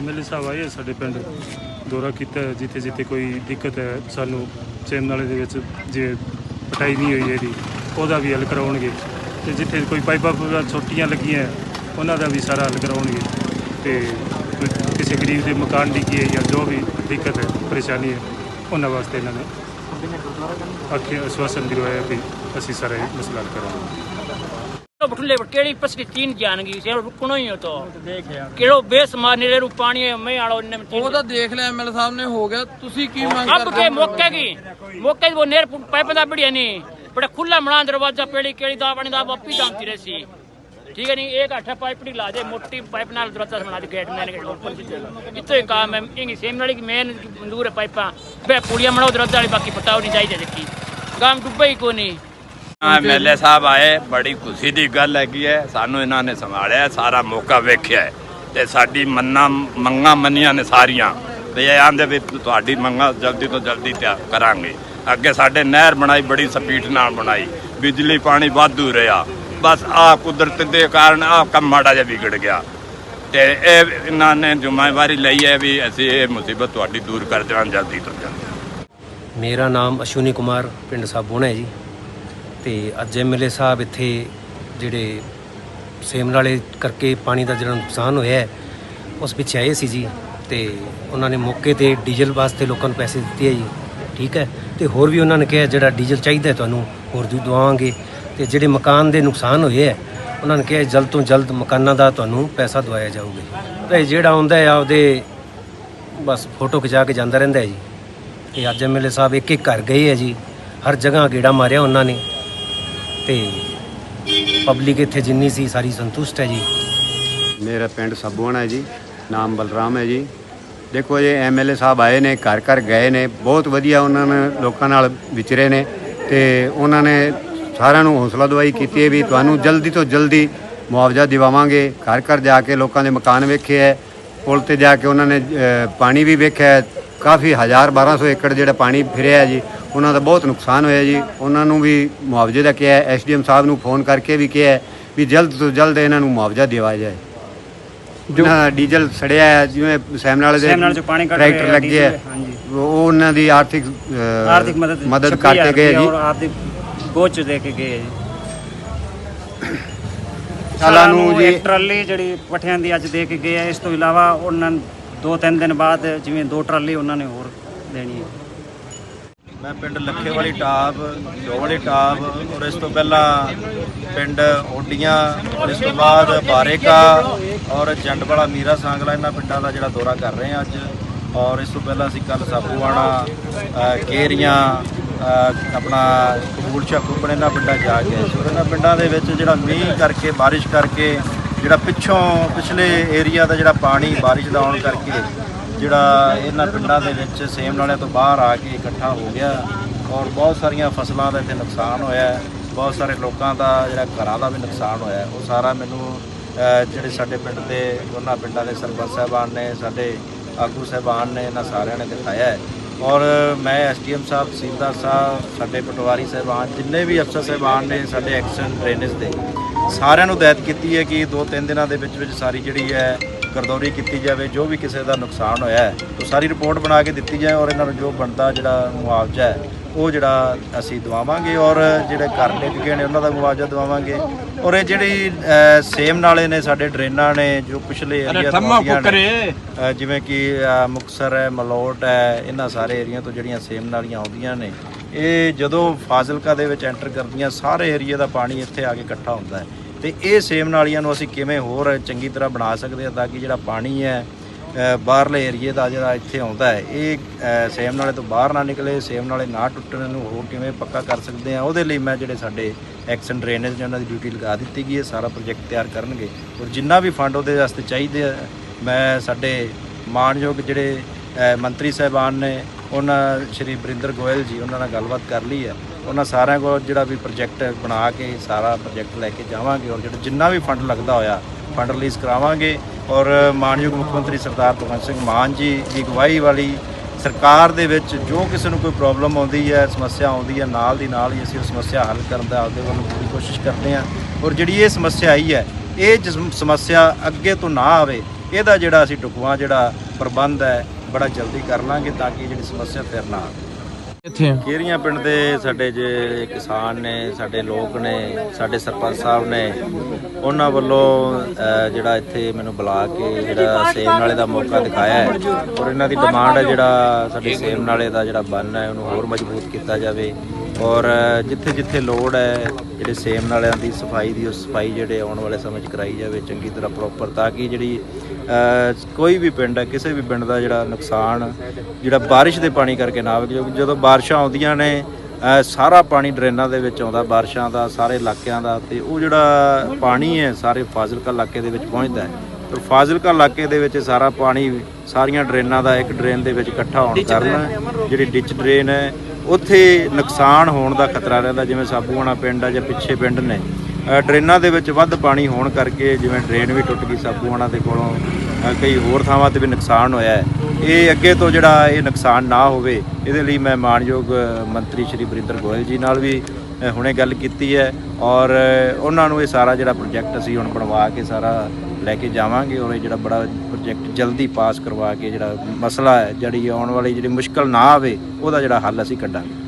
MLA ਸਾਹਿਬ ਆਏ ਆ ਸਾਡੇ ਪਿੰਡ ਦੌਰਾ ਕੀਤਾ ਹੈ, ਜਿੱਥੇ ਜਿੱਥੇ ਕੋਈ ਦਿੱਕਤ ਹੈ ਸਾਨੂੰ ਚੇਮ ਨਾਲੇ ਦੇ ਵਿੱਚ ਜੇ ਪਟਾਈ ਨਹੀਂ ਹੋਈ ਇਹਦੀ ਉਹਦਾ ਵੀ ਹੱਲ ਕਰਾਉਣਗੇ। ਤੇ ਜਿੱਥੇ ਕੋਈ ਪਾਈਪਾਂ ਪੂਰਾ ਛੋਟੀਆਂ ਲੱਗੀਆਂ ਹੈ, ਉਹਨਾਂ ਦਾ ਵੀ ਸਾਰਾ ਹੱਲ ਕਰਾਉਣਗੇ। ਤੇ ਕੋਈ ਕਿਸੇ ਗਰੀਬ ਦੇ ਮਕਾਨ ਡਿੱਗੀ ਹੈ ਜਾਂ ਜੋ ਵੀ ਦਿੱਕਤ ਹੈ ਪਰੇਸ਼ਾਨੀ ਹੈ ਉਹਨਾਂ ਵਾਸਤੇ ਇਹਨਾਂ ਨੇ ਆਖੇ ਆਸ਼ਵਾਸਨ ਦਿਵਾਇਆ ਵੀ ਅਸੀਂ ਸਾਰਾ ਇਹ ਮਸਲਾ ਹੱਲ ਕਰਾਂਗੇ। ਬਠਲੇ ਕਿਹੜੀ ਪਸਕੀ ਚੀਨ ਜਾਣਗੀ ਸੇ ਰੁਕਣੋ ਹੀ ਹੋ ਤੋ ਕਿਹੜੋ ਬੇਸਮਾਰ ਨੀਰੇ ਰੂ ਪਾਣੀ ਹੈ ਮੈਂ ਆੜੋ ਇੰਨੇ में ਉਹ ਤਾਂ ਦੇਖ ਲਿਆ ਐਮਐਲ ਸਾਹਿਬ ਨੇ ਹੋ ਗਿਆ ਤੁਸੀਂ ਕੀ ਮੰਗ अब ਕਰਦੇ के ਹੋ मौके की मौके की वो नेर पाइप दा बढ़िया नहीं बड़ा खुला मना दरवाजा पेड़ी केड़ी दा पानी दा वापी जानती रहसी ठीक है नहीं एक अठा पाइप डी ला दे मोटी पाइप नाल दरवाजा बना दे गेट मैंने गेट ऊपर से चलो इतो ही काम है इंगी सेम नाली की मेन मंजूर है पाइपा बे पुड़िया बनाओ दरवाजा वाली बाकी पटाओ नहीं चाहिए देखी काम डुब्बा ही को नहीं ਐਮਐਲਏ ਸਾਹਿਬ ਆਏ, ਬੜੀ ਖੁਸ਼ੀ ਦੀ ਗੱਲ ਹੈਗੀ ਹੈ। ਸਾਨੂੰ ਇਹਨਾਂ ਨੇ ਸੰਭਾਲਿਆ, ਸਾਰਾ ਮੌਕਾ ਵੇਖਿਆ ਹੈ। ਤੇ ਸਾਡੀ ਮੰਨਾਂ, ਮੰਗਾਂ ਮੰਨੀਆਂ ਨੇ ਸਾਰੀਆਂ। ਤੇ ਇਹ ਆਂਦੇ ਵੀ ਤੁਹਾਡੀ ਮੰਗਾਂ ਜਲਦੀ ਤੋਂ ਜਲਦੀ ਤਿਆਰ ਕਰਾਂਗੇ। ਅੱਗੇ ਸਾਡੇ ਨਹਿਰ ਬਣਾਈ, ਬੜੀ ਸਪੀਡ ਨਾਲ ਬਣਾਈ। ਬਿਜਲੀ, ਪਾਣੀ ਵਾਧੂ ਰਿਹਾ। ਬਸ ਆ ਕੁਦਰਤ ਦੇ ਕਾਰਨ ਆ ਕੰਮ ਮਾੜਾ ਜਿਹਾ ਵਿਗੜ ਗਿਆ। ਤੇ ਇਹ ਇਹਨਾਂ ਨੇ ਜ਼ਿੰਮੇਵਾਰੀ ਲਈ ਹੈ ਵੀ ਅਸੀਂ ਇਹ ਮੁਸੀਬਤ ਤੁਹਾਡੀ ਦੂਰ ਕਰ ਦੇਵਾਂ ਜਲਦੀ ਤੋਂ ਜਲਦੀ। ਮੇਰਾ ਨਾਮ ਅਸ਼ਵਨੀ ਕੁਮਾਰ, ਪਿੰਡ ਸਾਬੋਣਾ ਹੈ ਜੀ। ਤੇ ਅੱਜ ਐਮਐਲਏ ਸਾਹਿਬ ਇੱਥੇ ਜਿਹੜੇ ਸੇਮ ਨਾਲੇ ਕਰਕੇ ਪਾਣੀ ਦਾ ਜਿਹੜਾ ਨੁਕਸਾਨ ਹੋਇਆ ਉਸ ਪਿੱਛੇ ਆਏ ਸੀ ਜੀ ਤੇ ਉਹਨਾਂ ਨੇ ਮੌਕੇ ਤੇ ਡੀਜ਼ਲ ਵਾਸਤੇ ਲੋਕਾਂ ਨੂੰ ਪੈਸੇ ਦਿੱਤੇ ਹੈ ਜੀ, ਠੀਕ ਹੈ? ਤੇ ਹੋਰ ਵੀ ਉਹਨਾਂ ਨੇ ਕਿਹਾ ਜਿਹੜਾ ਡੀਜ਼ਲ ਚਾਹੀਦਾ ਤੁਹਾਨੂੰ, ਹੋਰ ਵੀ ਦਵਾਵਾਂਗੇ। ਤੇ ਜਿਹੜੇ ਮਕਾਨ ਦੇ ਨੁਕਸਾਨ ਹੋਏ ਹੈ, ਉਹਨਾਂ ਨੇ ਕਿਹਾ ਜਲਦ ਤੋਂ ਜਲਦ ਮਕਾਨਾਂ ਦਾ ਤੁਹਾਨੂੰ ਪੈਸਾ ਦਵਾਇਆ ਜਾਊਗਾ। ਤੇ ਜਿਹੜਾ ਆਉਂਦਾ ਹੈ ਆਪਦੇ ਬਸ ਫੋਟੋ ਖਿਚਾ ਕੇ ਜਾਂਦਾ ਰਹਿੰਦਾ ਹੈ ਜੀ। ਤੇ ਅੱਜ ਐਮਐਲਏ ਸਾਹਿਬ ਇੱਕ ਇੱਕ ਘਰ ਗਏ ਹੈ ਜੀ, ਹਰ ਜਗ੍ਹਾ ਗੇੜਾ ਮਾਰਿਆ ਉਹਨਾਂ ਨੇ। ਤੇ ਪਬਲਿਕ ਇੱਥੇ ਜਿੰਨੀ ਸੀ ਸਾਰੀ ਸੰਤੁਸ਼ਟ ਹੈ ਜੀ। ਮੇਰਾ ਪਿੰਡ ਸੱਬੂਆਣਾ ਹੈ ਜੀ, ਨਾਮ ਬਲਰਾਮ ਹੈ ਜੀ। ਦੇਖੋ ਜੀ ਐਮਐਲਏ ਸਾਹਿਬ ਆਏ ਨੇ, ਘਰ ਘਰ ਗਏ ਨੇ, ਬਹੁਤ ਵਧੀਆ ਉਹਨਾਂ ਨੇ ਲੋਕਾਂ ਨਾਲ ਵਿਚਰੇ ਨੇ ਤੇ ਉਹਨਾਂ ਨੇ ਸਾਰਿਆਂ ਨੂੰ ਹੌਸਲਾ ਦਵਾਈ ਕੀਤੀ ਹੈ ਵੀ ਤੁਹਾਨੂੰ ਜਲਦੀ ਤੋਂ ਜਲਦੀ ਮੁਆਵਜ਼ਾ ਦਿਵਾਵਾਂਗੇ। ਘਰ ਘਰ ਜਾ ਕੇ ਲੋਕਾਂ ਦੇ ਮਕਾਨ ਵੇਖੇ ਹੈ, ਪੁਲ ਤੇ ਜਾ ਕੇ ਉਹਨਾਂ ਨੇ ਪਾਣੀ ਵੀ ਵੇਖਿਆ ਕਾਫੀ ਹਜ਼ਾਰ 1200 ਏਕੜ ਜਿਹੜਾ ਪਾਣੀ ਫਿਰਿਆ ਜੀ ਉਹਨਾਂ ਦਾ ਬਹੁਤ ਨੁਕਸਾਨ ਹੋਇਆ ਜੀ। ਉਹਨਾਂ ਨੂੰ ਵੀ ਮੁਆਵਜ਼ੇ ਦਾ ਕਿਹਾ ਐਸਡੀਐਮ ਸਾਹਿਬ ਨੂੰ ਫੋਨ ਕਰਕੇ ਵੀ ਕਿਹਾ ਵੀ ਜਲਦ ਤੋਂ ਜਲਦ ਇਹਨਾਂ ਨੂੰ ਮੁਆਵਜ਼ਾ ਦਿਵਾਇਆ ਜਾਏ। ਜੋ ਡੀਜ਼ਲ ਸੜਿਆ ਹੈ ਜਿਵੇਂ ਦੇ ਸੈਮਨਾਲੇ ਚੋਂ ਪਾਣੀ ਕੱਢ ਟਰੈਕਟਰ ਰਹੇ ਆ, ਲੱਗੇ ਡੀਜ਼ਲ, ਹੈ ਹਾਂਜੀ। ਉਹ ਉਹਨਾਂ ਦੀ ਆਰਥਿਕ ਅ, ਆਰਥਿਕ ਮਦਦ ਮਦਦ 26,000 ਕਰਕੇ ਗਏ ਜੀ। ਔਰ ਬੋਝ ਦੇ ਕੇ ਗਏ ਜੀ। ਸਾਲਾਂ ਨੂੰ ਜੀ ਇੱਕ ਟਰਾਲੀ ਜਿਹੜੀ ਪੱਠਿਆਂ ਦੀ ਅੱਜ ਦੇ ਕੇ ਗਏ ਆ ਇਸ ਤੋਂ ਇਲਾਵਾ ਉਹਨਾਂ ਨੂੰ ਦੋ ਤਿੰਨ ਦਿਨ ਬਾਅਦ ਜਿਵੇਂ ਦੋ ਟਰਾਲੀ ਉਹਨਾਂ ਨੇ ਹੋਰ ਦੇਣੀ ਹੈ ਮੈਂ ਪਿੰਡ ਲੱਖੇ ਵਾਲੀ ਟਾਪ ਜੋ ਵਾਲੀ ਟਾਪ ਔਰ ਇਸ ਤੋਂ ਪਹਿਲਾਂ ਪਿੰਡ ਓਡੀਆਂ, ਔਰ ਇਸ ਤੋਂ ਬਾਅਦ ਬਾਰੇਕਾ ਔਰ ਜੰਡਵਾਲਾ ਮੀਰਾ ਸਾਂਗਲਾ, ਇਹਨਾਂ ਪਿੰਡਾਂ ਦਾ ਜਿਹੜਾ ਦੌਰਾ ਕਰ ਰਹੇ ਹਾਂ ਅੱਜ। ਔਰ ਇਸ ਤੋਂ ਪਹਿਲਾਂ ਅਸੀਂ ਕੱਲ ਸਾਪੂਆਣਾ ਕੇਰੀਆਂ ਆਪਣਾ ਕਬੂਲ ਚੱਕੂਪਣ ਇਹਨਾਂ ਪਿੰਡਾਂ ਜਾ ਕੇ ਔਰ ਇਹਨਾਂ ਪਿੰਡਾਂ ਦੇ ਵਿੱਚ ਜਿਹੜਾ ਮੀਂਹ ਕਰਕੇ, ਬਾਰਿਸ਼ ਕਰਕੇ, ਜਿਹੜਾ ਪਿੱਛੋਂ ਪਿਛਲੇ ਏਰੀਆ ਦਾ ਜਿਹੜਾ ਪਾਣੀ ਬਾਰਿਸ਼ ਦਾ ਆਉਣ ਕਰਕੇ ਜਿਹੜਾ ਇਹਨਾਂ ਪਿੰਡਾਂ ਦੇ ਵਿੱਚ ਸੇਮ ਨਾਲਿਆਂ ਤੋਂ ਬਾਹਰ ਆ ਕੇ ਇਕੱਠਾ ਹੋ ਗਿਆ ਔਰ ਬਹੁਤ ਸਾਰੀਆਂ ਫਸਲਾਂ ਦਾ ਇੱਥੇ ਨੁਕਸਾਨ ਹੋਇਆ ਬਹੁਤ ਸਾਰੇ ਲੋਕਾਂ ਦਾ ਜਿਹੜਾ ਘਰਾਂ ਦਾ ਵੀ ਨੁਕਸਾਨ ਹੋਇਆ ਉਹ ਸਾਰਾ ਮੈਨੂੰ ਜਿਹੜੇ ਸਾਡੇ ਪਿੰਡ ਦੇ, ਉਹਨਾਂ ਪਿੰਡਾਂ ਦੇ ਸਰਪੰਚ ਸਾਹਿਬਾਨ ਨੇ, ਸਾਡੇ ਆਗੂ ਸਾਹਿਬਾਨ ਨੇ, ਇਹਨਾਂ ਸਾਰਿਆਂ ਨੇ ਦਿਖਾਇਆ ਔਰ ਮੈਂ ਐਸਡੀਐਮ ਸਾਹਿਬ ਤਹਿਸੀਲਦਾਰ ਸਾਹਿਬ, ਸਾਡੇ ਪਟਵਾਰੀ ਸਾਹਿਬਾਨ, ਜਿੰਨੇ ਵੀ ਅਫਸਰ ਸਾਹਿਬਾਨ ਨੇ ਸਾਡੇ ਐਕਸ਼ਨ ਡਰੇਨੇਜ ਦੇ, ਸਾਰਿਆਂ ਨੂੰ ਹਦਾਇਤ ਕੀਤੀ ਹੈ ਕਿ ਦੋ ਤਿੰਨ ਦਿਨਾਂ ਦੇ ਵਿੱਚ ਵਿੱਚ ਸਾਰੀ ਜਿਹੜੀ ਹੈ ਗਰਦੌਰੀ ਕੀਤੀ ਜਾਵੇ ਜੋ ਵੀ ਕਿਸੇ ਦਾ ਨੁਕਸਾਨ ਹੋਇਆ ਹੈ ਉਹ ਸਾਰੀ ਰਿਪੋਰਟ ਬਣਾ ਕੇ ਦਿੱਤੀ ਜਾਏ ਔਰ ਇਹਨਾਂ ਨੂੰ ਜੋ ਬਣਦਾ ਜਿਹੜਾ ਮੁਆਵਜ਼ਾ ਹੈ ਉਹ ਜਿਹੜਾ ਅਸੀਂ ਦਵਾਵਾਂਗੇ ਔਰ ਜਿਹੜੇ ਘਰ ਡਿੱਗ ਗਏ ਨੇ ਉਹਨਾਂ ਦਾ ਮੁਆਵਜ਼ਾ ਦਵਾਵਾਂਗੇ। ਔਰ ਇਹ ਜਿਹੜੀ ਸੇਮ ਨਾਲੇ ਨੇ ਸਾਡੇ ਡਰੇਨਾਂ ਨੇ ਜੋ ਪਿਛਲੇ ਏਰੀਆ ਤੋਂ ਜਿਵੇਂ ਕਿ ਅ, ਮੁਕਤਸਰ ਹੈ ਮਲੋਟ ਹੈ ਇਹਨਾਂ ਸਾਰੇ ਏਰੀਆ ਤੋਂ ਜਿਹੜੀਆਂ ਸੇਮ ਨਾਲੀਆਂ ਆਉਂਦੀਆਂ ਨੇ ਇਹ ਜਦੋਂ ਫਾਜ਼ਿਲਕਾ ਦੇ ਵਿੱਚ ਐਂਟਰ ਕਰਦੀਆਂ ਸਾਰੇ ਏਰੀਆ ਦਾ ਪਾਣੀ ਇੱਥੇ ਆ ਕੇ ਇਕੱਠਾ ਹੁੰਦਾ ਹੈ। ਤੇ ਇਹ ਸੇਮ ਨਾਲੀਆਂ ਨੂੰ ਅਸੀਂ ਕਿਵੇਂ ਹੋਰ ਚੰਗੀ ਤਰ੍ਹਾਂ ਬਣਾ ਸਕਦੇ ਹਾਂ ਤਾਂ ਕਿ ਜਿਹੜਾ ਪਾਣੀ ਹੈ ਬਾਹਰਲੇ ਏਰੀਏ ਦਾ ਜਿਹੜਾ ਇੱਥੇ ਆਉਂਦਾ ਹੈ, ਇਹ ਸੇਮ ਨਾਲੇ ਤੋਂ ਬਾਹਰ ਨਾ ਨਿਕਲੇ, ਸੇਮ ਨਾਲੇ ਨਾ ਟੁੱਟਣ ਨੂੰ ਹੋਰ ਕਿਵੇਂ ਪੱਕਾ ਕਰ ਸਕਦੇ ਆ ਉਹਦੇ ਲਈ ਮੈਂ ਜਿਹੜੇ ਸਾਡੇ ਐਕਸ਼ਨ ਡਰੇਨੇਜ ਨੇ ਉਹਨਾਂ ਦੀ ਡਿਊਟੀ ਲਗਾ ਦਿੱਤੀ ਗਈ ਹੈ, ਸਾਰਾ ਪ੍ਰੋਜੈਕਟ ਤਿਆਰ ਕਰਨਗੇ ਔਰ ਜਿੰਨਾ ਵੀ ਫੰਡ ਉਹਦੇ ਵਾਸਤੇ ਚਾਹੀਦੇ ਆ, ਮੈਂ ਸਾਡੇ ਮਾਣਯੋਗ ਜਿਹੜੇ ਮੰਤਰੀ ਸਾਹਿਬਾਨ ਨੇ ਉਹਨਾਂ ਸ਼੍ਰੀ ਬਰਿੰਦਰ ਗੋਇਲ ਜੀ, ਉਹਨਾਂ ਨਾਲ ਗੱਲਬਾਤ ਕਰ ਲਈ ਹੈ। ਉਹਨਾਂ ਸਾਰਿਆਂ ਕੋਲ ਜਿਹੜਾ ਵੀ ਪ੍ਰੋਜੈਕਟ ਬਣਾ ਕੇ ਸਾਰਾ ਪ੍ਰੋਜੈਕਟ ਲੈ ਕੇ ਜਾਵਾਂਗੇ ਔਰ ਜਿਹੜਾ ਜਿੰਨਾ ਵੀ ਫੰਡ ਲੱਗਦਾ ਹੋਇਆ ਫੰਡ ਰਿਲੀਜ਼ ਕਰਾਵਾਂਗੇ। ਔਰ ਮਾਨਯੋਗ ਮੁੱਖ ਮੰਤਰੀ ਸਰਦਾਰ ਭਗਵੰਤ ਸਿੰਘ ਮਾਨ ਜੀ ਦੀ ਅਗਵਾਈ ਵਾਲੀ ਸਰਕਾਰ ਦੇ ਵਿੱਚ ਜੋ ਕਿਸੇ ਨੂੰ ਕੋਈ ਪ੍ਰੋਬਲਮ ਆਉਂਦੀ ਹੈ, ਸਮੱਸਿਆ ਆਉਂਦੀ ਹੈ, ਨਾਲ ਦੀ ਨਾਲ ਹੀ ਅਸੀਂ ਉਹ ਸਮੱਸਿਆ ਹੱਲ ਕਰਨ ਦਾ ਆਪਦੇ ਵੱਲੋਂ ਪੂਰੀ ਕੋਸ਼ਿਸ਼ ਕਰਦੇ ਹਾਂ। ਔਰ ਜਿਹੜੀ ਇਹ ਸਮੱਸਿਆ ਆਈ ਹੈ, ਇਹ ਜਿਸ ਸਮੱਸਿਆ ਅੱਗੇ ਤੋਂ ਨਾ ਆਵੇ, ਇਹਦਾ ਜਿਹੜਾ ਅਸੀਂ ਢੁਕਵਾਂ ਜਿਹੜਾ ਪ੍ਰਬੰਧ ਹੈ ਬੜਾ ਜਲਦੀ ਕਰ ਲਾਂਗੇ ਤਾਂ ਕਿ ਜਿਹੜੀ ਸਮੱਸਿਆ ਫਿਰ ਨਾ ਆਵੇ। ਇੱਥੇ ਆ। ਖੇਰੀਆਂ ਪਿੰਡ ਦੇ ਸਾਡੇ ਜੇ ਕਿਸਾਨ ਨੇ ਸਾਡੇ ਲੋਕ ਨੇ ਸਾਡੇ ਸਰਪੰਚ ਸਾਹਿਬ ਨੇ ਉਹਨਾਂ ਵੱਲੋਂ ਜਿਹੜਾ ਇੱਥੇ ਮੈਨੂੰ ਬੁਲਾ ਕੇ ਜਿਹੜਾ ਸੇਮ ਨਾਲੇ ਦਾ ਮੌਕਾ ਦਿਖਾਇਆ ਹੈ ਔਰ ਇਹਨਾਂ ਦੀ ਡਿਮਾਂਡ ਹੈ ਜਿਹੜਾ ਸਾਡੇ ਸੇਮ ਨਾਲੇ ਦਾ ਜਿਹੜਾ ਬੰਨ ਹੈ ਉਹਨੂੰ ਹੋਰ ਮਜ਼ਬੂਤ ਕੀਤਾ ਜਾਵੇ। ਔਰ ਜਿੱਥੇ ਜਿੱਥੇ ਲੋੜ ਹੈ ਜਿਹੜੇ ਸੇਮ ਨਾਲਿਆਂ ਦੀ ਸਫ਼ਾਈ ਦੀ ਉਹ ਸਫ਼ਾਈ ਜਿਹੜੇ ਆਉਣ ਵਾਲੇ ਸਮੇਂ 'ਚ ਕਰਾਈ ਜਾਵੇ ਚੰਗੀ ਤਰ੍ਹਾਂ ਪ੍ਰੋਪਰ ਤਾਂ ਕਿ ਜਿਹੜੀ ਕੋਈ ਵੀ ਪਿੰਡ ਹੈ ਕਿਸੇ ਵੀ ਪਿੰਡ ਦਾ ਜਿਹੜਾ ਨੁਕਸਾਨ ਜਿਹੜਾ ਬਾਰਿਸ਼ ਦੇ ਪਾਣੀ ਕਰਕੇ ਨਾ ਹੋਵੇ ਕਿਉਂਕਿ ਜਦੋਂ ਬਾਰਿਸ਼ਾਂ ਆਉਂਦੀਆਂ ਨੇ ਸਾਰਾ ਪਾਣੀ ਡਰੇਨਾਂ ਦੇ ਵਿੱਚ ਆਉਂਦਾ ਬਾਰਿਸ਼ਾਂ ਦਾ ਸਾਰੇ ਇਲਾਕਿਆਂ ਦਾ ਤੇ ਉਹ ਜਿਹੜਾ ਪਾਣੀ ਹੈ ਸਾਰੇ ਫਾਜ਼ਿਲਕਾ ਇਲਾਕੇ ਦੇ ਵਿੱਚ ਪਹੁੰਚਦਾ ਹੈ। ਪਰ ਫਾਜ਼ਿਲਕਾ ਇਲਾਕੇ ਦੇ ਵਿੱਚ ਸਾਰਾ ਪਾਣੀ ਸਾਰੀਆਂ ਡਰੇਨਾਂ ਦਾ ਇੱਕ ਡਰੇਨ ਦੇ ਵਿੱਚ ਇਕੱਠਾ ਹੋਣ ਕਾਰਨ ਜਿਹੜੀ ਡਿਚ ਡਰੇਨ ਹੈ ਉੱਥੇ ਨੁਕਸਾਨ ਹੋਣ ਦਾ ਖਤਰਾ ਰਹਿੰਦਾ, ਜਿਵੇਂ ਸਾਬੂਆਣਾ ਪਿੰਡ ਆ ਜਾਂ ਪਿੱਛੇ ਪਿੰਡ ਨੇ ਡਰੇਨਾਂ ਦੇ ਵਿੱਚ ਵੱਧ ਪਾਣੀ ਹੋਣ ਕਰਕੇ ਜਿਵੇਂ ਡਰੇਨ ਵੀ ਟੁੱਟ ਗਈ ਸਾਬੂਆਣਾ ਦੇ ਕੋਲੋਂ ਕਈ ਹੋਰ ਥਾਵਾਂ ਤੇ ਵੀ ਨੁਕਸਾਨ ਹੋਇਆ ਹੈ। ਇਹ ਅੱਗੇ ਤੋਂ ਜਿਹੜਾ ਇਹ ਨੁਕਸਾਨ ਨਾ ਹੋਵੇ, ਇਹਦੇ ਲਈ ਮੈਂ ਮਾਨਯੋਗ ਮੰਤਰੀ ਸ਼੍ਰੀ ਵਰਿੰਦਰ ਗੋਇਲ ਜੀ ਨਾਲ ਵੀ ਹੁਣੇ ਗੱਲ ਕੀਤੀ ਹੈ ਔਰ ਉਹਨਾਂ ਨੂੰ ਇਹ ਸਾਰਾ ਜਿਹੜਾ ਪ੍ਰੋਜੈਕਟ ਅਸੀਂ ਹੁਣ ਬਣਵਾ ਕੇ ਸਾਰਾ ਲੈ ਕੇ ਜਾਵਾਂਗੇ ਔਰ ਇਹ ਜਿਹੜਾ ਬੜਾ ਪ੍ਰੋਜੈਕਟ ਜਲਦੀ ਪਾਸ ਕਰਵਾ ਕੇ ਜਿਹੜਾ ਮਸਲਾ ਹੈ, ਜਿਹੜੀ ਆਉਣ ਵਾਲੀ ਜਿਹੜੀ ਮੁਸ਼ਕਲ ਨਾ ਆਵੇ, ਉਹਦਾ ਜਿਹੜਾ ਹੱਲ ਅਸੀਂ ਕੱਢਾਂਗੇ।